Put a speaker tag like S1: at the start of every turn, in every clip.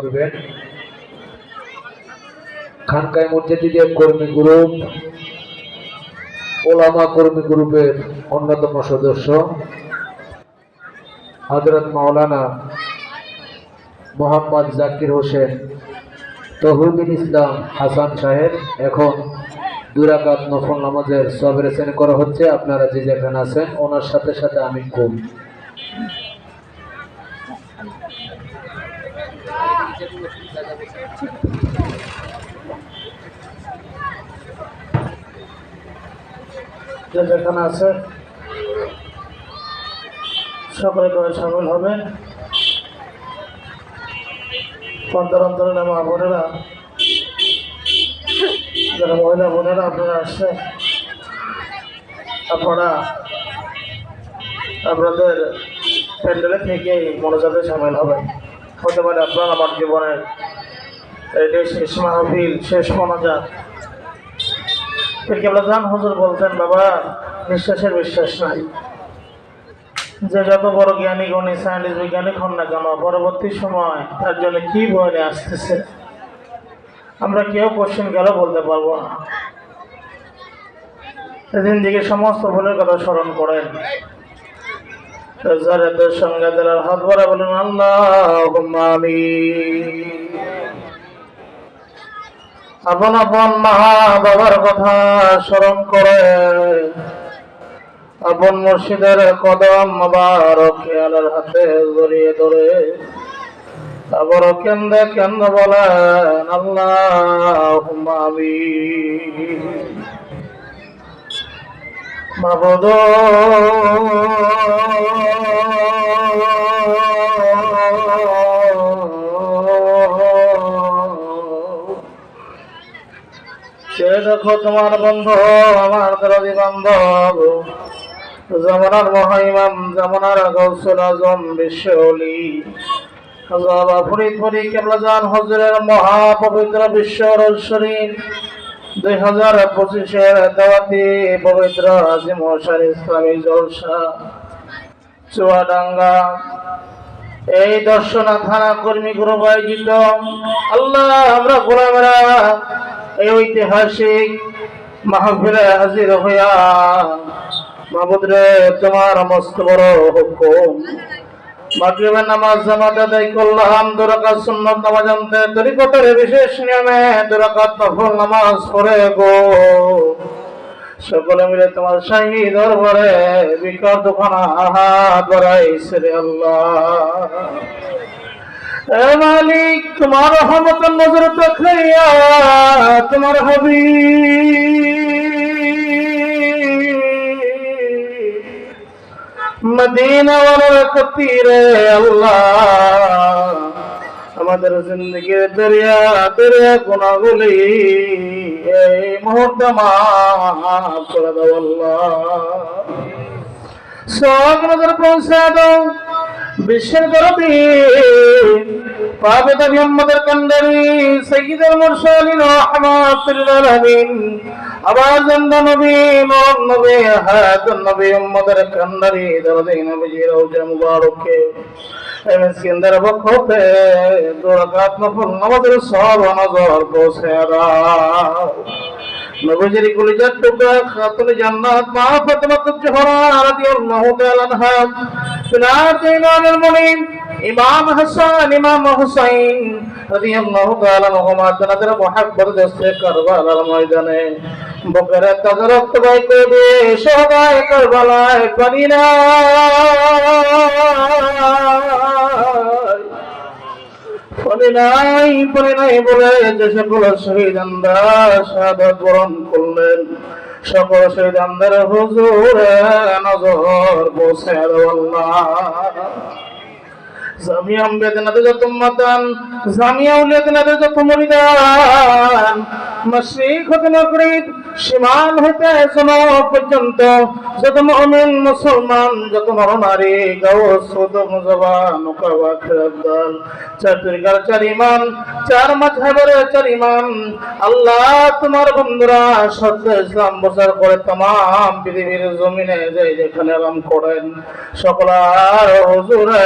S1: করবেন। খানকায় মসজিদের কর্মী গ্রুপ, ওলামা কর্মী গ্রুপের অন্যতম সদস্য হজরত মাওলানা মোহাম্মদ জাকির হোসেন তহুবিন ইসলাম হাসান সাহেব। এখন দুরাকাত নফল নামাজের সবের শ্রেণি করা হচ্ছে। আপনারা যে যেখানে আছেন, ওনার সাথে সাথে আমি খুব
S2: যেখানে আছে, সকলে করে সামিল হবে। পর্দার অন্তরে মা বোনেরা, যারা মহিলা বোনেরা আপনারা আসছে আপনারা, আপনাদের প্যান্ডেলে থেকে মনোজাতে সামিল হবেন। হতে পারে আপনার আমার জীবনের এটাই শেষ মাহফিল, শেষ মনোজাত। কেবলা জান হুজুর বলতেন বাবা, নিঃশ্বাসের বিশ্বাস নাই। যে যত বড় জ্ঞানী গণী সায়েন্টিস্ট বিজ্ঞানী হন না কেন, পরবর্তী সময় তার জন্য কি বয়ে নিয়ে আসতেছে? আমরা কেউ কোশ্চেন গেল বলতে পারব না? সেদিন দিকে সমস্ত ভুলের কথা স্মরণ করেন জারেদের সঙ্গে দিলার হাত আল্লাহ আপন আপন মা বাবার কথা স্মরণ করে আপন মুর্শিদের কদম মোবারক খেয়ালের হাতে জড়িয়ে ধরে আবার কেন্দ্রে কেন্দ্র বলেন আল্লাহ আমি মাবদ দেখো তোমার বন্ধু, আমার দরদি বান্ধব। জামানার মহাইমাম জামানার গৌসুল আজম বিশ্বলি বাবা ফরিদপুরি হজরের মহাপবিত্র বিশ্ব শরীফ। দুই হাজার পঁচিশের দাওয়াতি পবিত্র আজিম ইসলামী জলসা। চুয়াডাঙ্গা। এই দর্শনা থানা কর্মী গ্রুপ আয়োজিত আল্লাহ আমরা গোলামেরা এই ঐতিহাসিক মাহফিলে হাজির হইয়া মাহবুদ রে তোমার মস্ত বড় হুকুম। মাগরিবের নামাজ জামাত আদায় করলাম দুরাকাত সুন্নত নামাজ আনতে। তরিকতের বিশেষ নিয়মে দুরাকাত নফল নামাজ পড়ে গো। সকলে মিলে তোমার শাহী দরবারে বিকট দোকানা হাত বাড়াইছে রে আল্লাহ। মালিক, তোমার রহমতের নজর দেখাইয়া তোমার হবি মদিনা কতিরে আল্লাহ, আমাদের জিন্দগির দরিয়া দরিয়া গুণাগুলি এই মুহূর্তে মাফ করে দাও আল্লাহ। সব নজর পৌঁছে দাও। বিশ্বের গরবি। পাবেদা মোহাম্মদের কান্ডারি সৈয়দুল মুরসালিন রহমাতুল আলামিন। আবার জন্দ নবী, মোহাম্মদ নবী হায়াতুন নবী উম্মদের কান্ডারি, দরদে নবীজি রওজা মুবারকে। এমএসকিন্দার বক্ষতে দুরাকাত নফল নামাজের সব নজর পৌঁছে দাও। নবীজির কলিজার টুকরা খাতুন জান্নাত মা ফাতেমা জোহরা রাদিয়াল্লাহু তাআলা আনহা। সিনাত ইমামুল মুমিন ইমাম হাসান, ইমাম হুসাইন রাদিয়াল্লাহু তাআলা আনহুমা তাদের মুহাব্বত দস্তে কারবালার ময়দানে। বুকের তাজা রক্ত বয় করে দিয়ে সদায় কারবালায়, পানি না ফলে নাই ফলে নাই বলে শহীদ আন্দার শাহাদত বরণ করলেন। সকল শহীদ হুজুরে নজর বসে আল্লাহ। জামিয়াম বেদনাতে যত মাতান জামিয়া উলিয়াতে যত মরিদান মাসিক হতে মাগরিব সীমান হতে এখনো পর্যন্ত যত মুমিন মুসলমান যত নর নারী গাও সুদ মুজবান কাবা খেরাদাল চার তরিকার চার ইমাম চার মাঝহাবের চার ইমাম আল্লাহ তোমার বন্ধুরা সত্য ইসলাম প্রচার করে तमाम পৃথিবীর জমিনে যে যেখানে আরাম করেন সকলার হুজুরে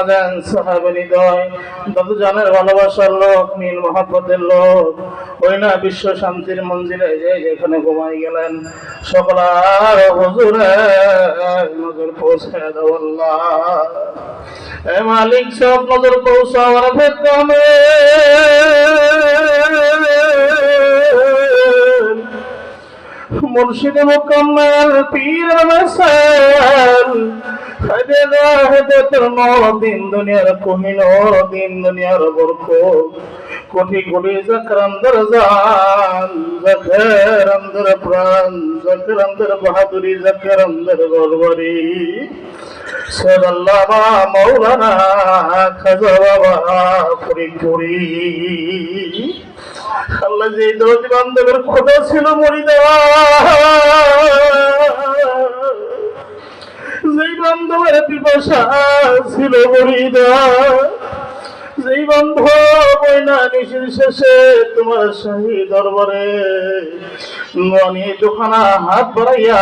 S2: আম্মাজান সাহাবানি দয় দাদু জানের ভালোবাসার লোক, নীল মহাপতের লোক। ওই না বিশ্ব শান্তির মন্দিরে যে যেখানে ঘুমাই গেলেন সকল আর হুজুরে নজর পৌঁছে দাও এ মালিক সব নজর পৌঁছাও আর ফেরকামে মুর্শিদ মুকম্মল পীর রসাল হদে হদে দিন দুনিয়ার কহিন দিন দুনিয়ার বরক কোটি কোটি জখর অন্দর জান জখর অন্দর প্রাণ জখর অন্দর বাহাদুরি জখর অন্দর গরবরি সদাল্লামা মৌলানা খাজা বাবা ফুরি ফুরি আল্লাহ যে দরদি বান্ধবের খোদা ছিল মরিদা যেই বান্ধবের পিপাসা ছিল মরিদা যেই বান্ধব ওই নিশির শেষে তোমার শাহী দরবারে ননি দুখানা হাত বাড়াইয়া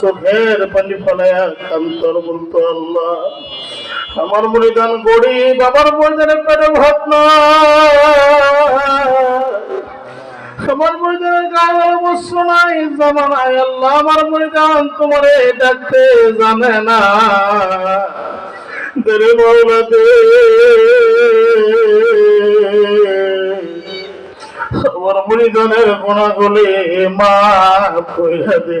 S2: চোখের পানি ফলাইয়া কান্তর বলতো, আল্লাহ আমার মরিদান গড়ি বাবার মরিদানের পেটে ভাত না আমার মরিদানের গায়ে বস্ত্র নাই জামা নাই আল্লাহ, আমার মরিদান তোমারে ডাকতে জানে না। দেরে মৌলা দে। আমার মরিদানের গোনা গলে মা কইরা দে।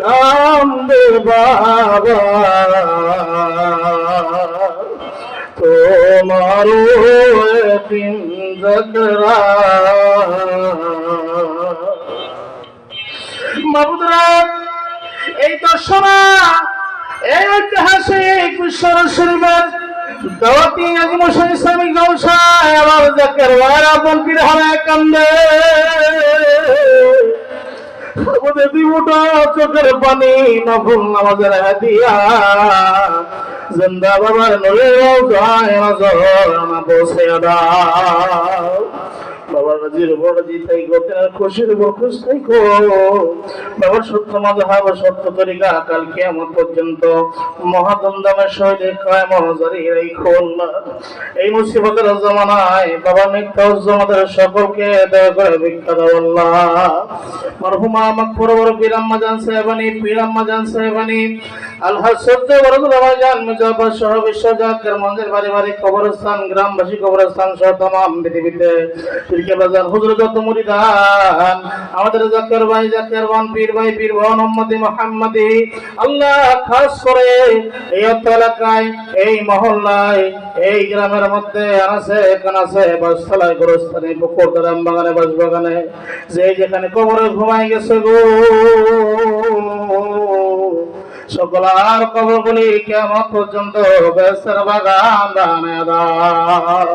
S2: কান্দে বাবা তোমারও তিন জগরা। মাবুদরা এই দর্শনা ঐতিহাসিক শরীফের দাওয়াতি আজমুশন ইসলামিক জলসায় আমার জাকের ওয়ারা পীর হারায় কান্দে। আমাদের দিবুটা চোখের পানি নফল নামাজের হাদিয়া জিন্দা বাবার যায় নজর বসে দাও। বাবার রাজির উপর রাজি থাইকো তেনার খুশির উপর খুশ থাইকো বাবার সত্য মাঝহাব সত্য তরিকা, কাল কিয়ামত পর্যন্ত মহাদমদমের সহিত কায়েম জারি রাখো আল্লাহ এই মুসিবতের জমানায় বাবা, মিথ্যা উজ্জমাদের সকলকে দয়া করে ভিক্ষা দাও আল্লাহ। মরহুমা মাকফুর বড় পীরাম্মা জান সাহেবানি পীরাম্মা জান সাহেবানি মন্দির গ্রামবাসী পৃথিবীতে। আমাদের জাকের জাকের আল্লাহ এই এলাকায়, এই মহল্লায়, এই গ্রামের মধ্যে আছে আছে বাসতলায়, গোরস্থানে, পুকুর বাগানে বাস বাগানে যে যেখানে কবরে ঘুমাই গেছে গো। আর কবর গুলি কেমন পর্যন্ত বেসের বাগান দানে দাও।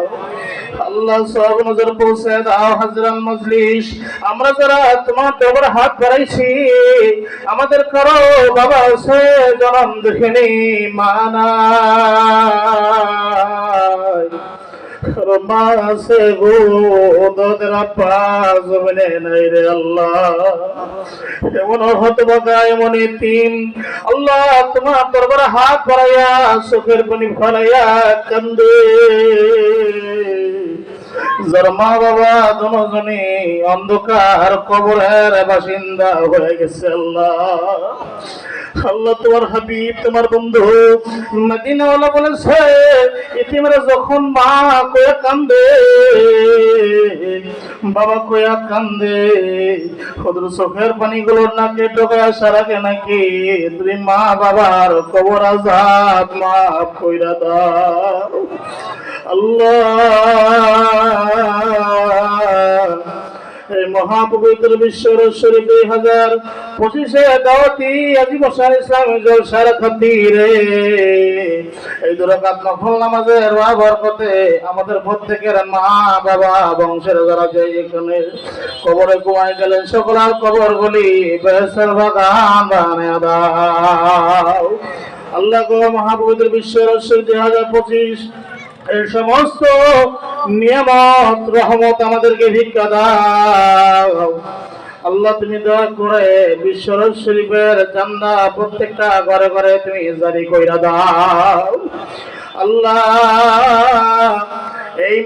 S2: আল্লাহ সব নজর পৌঁছে দাও, হাজরাল মজলিস। আমরা যারা তোমার দেবর হাত বাড়াইছি, আমাদের করো বাবা সে জনম দেখিনি মানা মাসে গো দোদের পাস বলে নাই রে আল্লাহ। এমন হতে বাকা, এমন তিন আল্লাহ, তোমার দরবারে হাত বাড়াইয়া, চোখের পানি ফলাইয়া কান্দে। যার মা বাবা দুজনই অন্ধকার কবরের বাসিন্দা হয়ে গেছে আল্লাহ। আল্লাহ তোমার হাবিব, তোমার বন্ধু। মদিনাওয়ালা বলেছে ইতিমরা যখন মা কয়ে কান্দে, বাবা কয়া কান্দে ওদের চোখের পানিগুলোর নাকে আসার আগে নাকি তুমি মা বাবার কবর আজাদ মা কইরা দাও। আল্লাহ মহাপবিত্র বিশ্বর শরীফ দুই হাজার পঁচিশে দাওয়াতি আজি বসার ইসলামী জলসার খাতিরে। এই দুরাকাত নফল নামাজের ওয়া বরকতে আমাদের প্রত্যেকের মা, বাবা, বংশের যারা যে এখানে কবরে ঘুমাই গেলেন সকলার কবর গুলি বেহেসের বাগান বানিয়ে দাও। আল্লাহ গো মহাপবিত্র বিশ্বের শরীফ দুই হাজার পঁচিশ এই সমস্ত নিয়ামত, রহমত আমাদেরকে ভিক্ষা দাও। আল্লাহ, তুমি দয়া করে বিশ্বর শরীফের চান্দা প্রত্যেকটা ঘরে ঘরে তুমি জারি কইরা দাও। আল্লাহ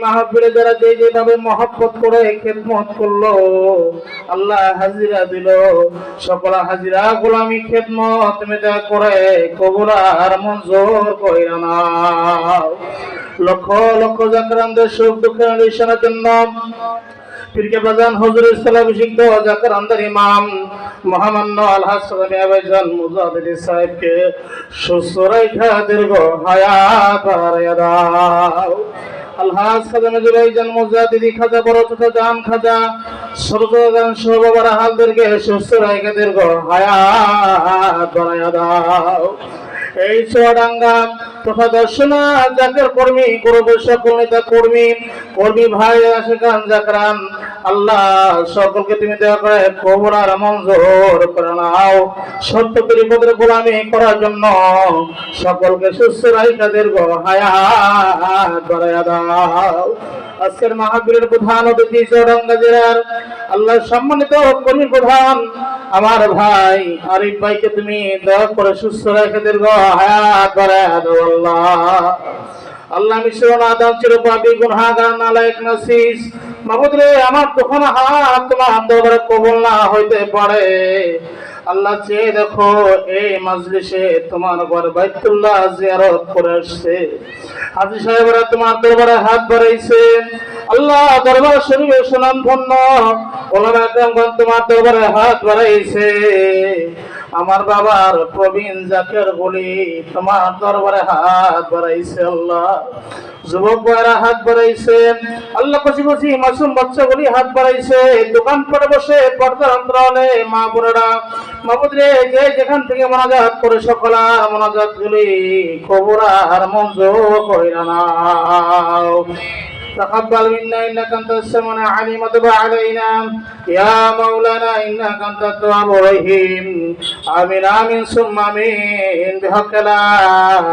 S2: মাহফিলে যারা যে যেভাবে মহব্বত করে খেদমত করল, আল্লাহ হাজিরা দিল। সকল হাজিরা, গোলামি, খেদমত দয়া করে, কবুল আর মঞ্জুর কইরা নাও। লক্ষ লক্ষ জাকরানদের সুখ দুঃখের নিশানার জন্য সাহেবকে দীর্ঘ বাড়াইয়া দাও। আলহাজ খাজা জন্মজা দিদি খাজা, বড় চোখা জান খাজা সরদান সহবাবার হালদেরকে সুস্থ রেখা দীর্ঘ হায়াত দাও। এই চুয়াডাঙ্গা তথা দর্শনা জাকের কর্মী গৌরব সকল নেতা কর্মী কর্মী ভাই আশেখান জাকরান, আল্লাহ, সকলকে তুমি দেওয়া করে কবর আর মঞ্জুর করে নাও। সত্য পরিপদের গোলামি করার জন্য সকলকে সুস্থ রাইকা দীর্ঘ হায়াত দাও। আজকের মাহবীরের প্রধান অতিথি চৌরঙ্গা জেলার আল্লাহ সম্মানিত কর্মী প্রধান, আমার ভাই আরিফ ভাইকে তুমি দয়া করে সুস্থ রেখে দীর্ঘ হায়াত বাড়াইয়া দাও। আল্লাহ আল্লাহ মিশ্রণ আদম চির পাপি গুনহাগার, নালায়েক, নাসিস। মাহমুদ আমার তখন হাত তোমার দরবারে কবুল না হইতে পারে। আল্লাহ চেয়ে দেখো, এই মাজলিসে তোমার ঘর বাইতুল্লাহ জিয়ারত করে আসছে। হাজি সাহেবরা তোমার দরবারে হাত বাড়াইছে। আল্লাহ দরবার শরীফে সুনাম ধন্য ওলামা তোমার দরবারে হাত বাড়াইছে। আমার বাবার প্রবীণ জাকের বলি, তোমার দরবারে হাত বাড়াইছে আল্লাহ। যুবক ভাইরা হাত বাড়াইছে। আল্লাহ কচি কচি মাসুম বাচ্চাগুলি হাত বাড়াইছে। দোকান পরে বসে পর্দার অন্তরালে মা বোনেরা মাহবুদ রে যে যেখান থেকে মোনাজাত করে সকলা মোনাজাত গুলি কবুরা আর মঞ্জুর কইরা নাও। تقبل منا انك انت السميع العليم وتب علينا يا مولانا انك انت التواب الرحيم امين امين ثم امين بحق لا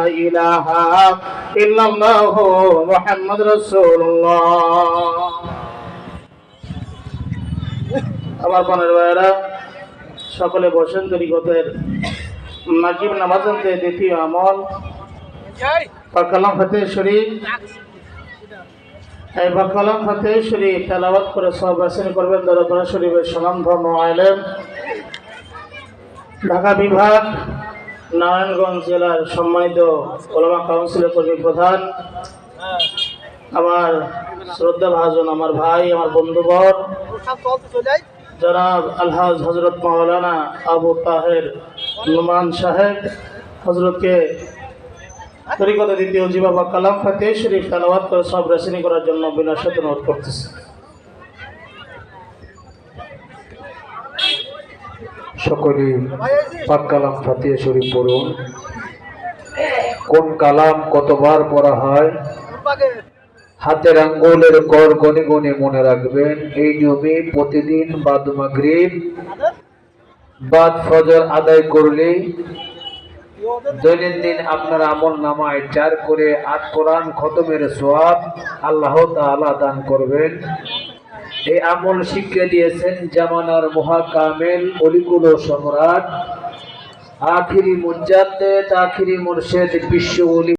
S2: اله الا الله محمد رسول الله আমার বোনের ভাইয়েরা সকলে বসেন তরিকতের নাকিব নামাজানতে দ্বিতীয় আমল কালাম ফতে শরীফ এই বাকালাম ফতে শরীফ তেলাওয়াত করে সব বাসিন করবেন, দরবার শরীফের সালাম ধর্ম আইলেন ঢাকা বিভাগ, নারায়ণগঞ্জ জেলার সম্মানিত ওলামা কাউন্সিলের কর্মী প্রধান, আমার শ্রদ্ধা ভাজন আমার ভাই, আমার বন্ধুবর, জনাব আলহাজ হজরত মাওলানা আবু তাহের নুমান সাহেব হজরতকে তরিকত দ্বিতীয় জিবা বা কালাম ফাতে শরীফ তালাবাদ করে সব রেসিনি করার জন্য বিনয় সাথে অনুরোধ করতেছে।
S1: সকলে পাক কালাম ফাতিহা শরীফ পড়ুন। কোন কালাম কতবার পড়া হয়? হাতের আঙ্গুলের কর গনে গনে মনে রাখবেন। এই নিয়মে প্রতিদিন বাদ মাগরিব, বাদ ফজর আদায় করলে দৈনন্দিন আপনার আমল নামায় চার করে আট কোরআন খতমের সোয়াব আল্লাহ তালা দান করবেন। এই আমল শিক্ষা দিয়েছেন জামানার মহাকামেল অলিকুল সম্রাট আখিরি মুজাদ্দেদ, আখিরি মুর্শেদ, বিশ্ব